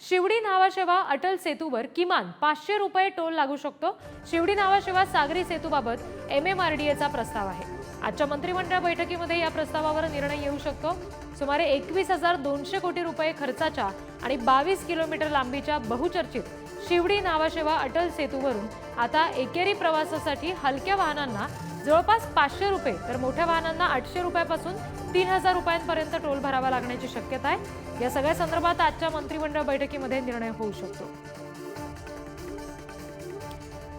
शिवडी नावाशेवा अटल सेतूवर किमान पाचशे रुपये टोल लागू शकतो. शिवडी नावाशेवा सागरी सेतूबाबत एम एम आर डी एचा प्रस्ताव आहे. आजच्या मंत्रिमंडळ बैठकीमध्ये या प्रस्तावावर निर्णय येऊ शकतो. सुमारे एकवीस हजार दोनशे कोटी रुपये खर्चाच्या आणि बावीस किलोमीटर लांबीच्या बहुचर्चित शिवडी नावाशेवा अटल सेतूवरून आता एकेरी प्रवासासाठी हलक्या वाहनांना जवळपास पाचशे रुपये तर मोठ्या वाहनांना आठशे रुपयापासून तीन हजार रुपयांपर्यंत टोल भरावा लागण्याची शक्यता आहे. या सगळ्या संदर्भात आजच्या मंत्रिमंडळ बैठकीमध्ये निर्णय होऊ शकतो.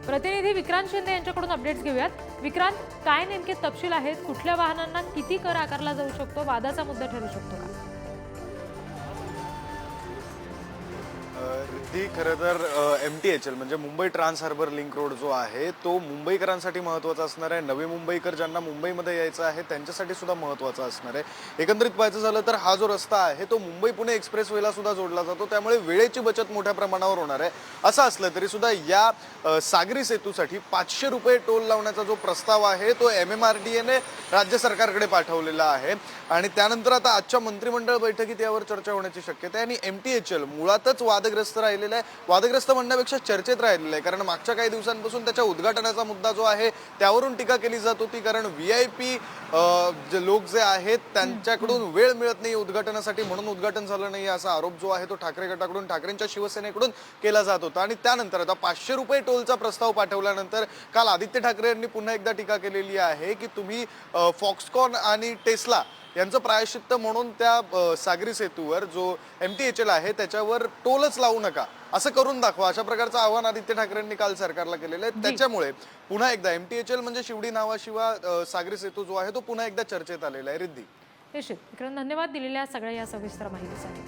प्रतिनिधी विक्रांत शिंदे यांच्याकडून अपडेट्स घेऊयात. विक्रांत काय नेमके तपशील आहेत? कुठल्या वाहनांना किती कर आकारला जाऊ शकतो? वादाचा मुद्दा ठरू शकतो का? अगदी खरं तर एम टी एच एल म्हणजे Mumbai trans harbour link road जो आहे तो मुंबईकरांसाठी महत्त्वाचा असणार आहे. नवे मुंबईकर ज्यांना मुंबईमध्ये यायचं आहे त्यांच्यासाठी सुद्धा महत्त्वाचा असणार आहे. एकंदरीत पाहायचं झालं तर हा जो रस्ता आहे तो मुंबई पुणे एक्सप्रेसवेला सुद्धा जोडला जातो. त्यामुळे वेळेची बचत मोठ्या प्रमाणावर होणार आहे. असं असलं तरी सुद्धा या सागरी सेतूसाठी पाचशे रुपये टोल लावण्याचा जो प्रस्ताव आहे तो एम एम आर डी एने राज्य सरकारकडे पाठवलेला आहे. आणि त्यानंतर आता आजच्या मंत्रिमंडळ बैठकीत यावर चर्चा होण्याची शक्यता आहे. आणि एम टी एच एल मुळातच वादग्रस्त राहिलेलं आहे. वादग्रस्त म्हणण्यापेक्षा चर्चेत राहिलेलं आहे. कारण मागच्या काही दिवसांपासून त्याच्या उद्घाटनाचा मुद्दा जो आहे त्यावरून टीका केली जात होती. कारण व्ही आय पी जे लोक जे आहेत त्यांच्याकडून वेळ मिळत नाही उद्घाटनासाठी म्हणून उद्घाटन झालं नाही असा आरोप जो आहे तो ठाकरे गटाकडून ठाकरेंच्या शिवसेनेकडून केला जात होता. आणि त्यानंतर आता पाचशे रुपये टोलचा प्रस्ताव पाठवल्यानंतर काल आदित्य ठाकरे यांनी पुन्हा एकदा टीका केलेली आहे की तुम्ही फॉक्सकॉन आणि टेस्ला यांचं प्रायश्चित्त म्हणून त्या सागरी सेतूवर जो एम टी एच एल आहे त्याच्यावर टोलच लावू नका. असं करून दाखवा. अशा प्रकारचं आव्हान आदित्य ठाकरेंनी काल सरकारला केलेलं आहे. त्याच्यामुळे पुन्हा एकदा एम टी एच एल म्हणजे शिवडी नावाशिवाय सागरी सेतू जो आहे तो पुन्हा एकदा चर्चेत आलेला आहे. रिद्धी. निश्चित धन्यवाद दिलेल्या सगळ्या या सविस्तर माहितीसाठी.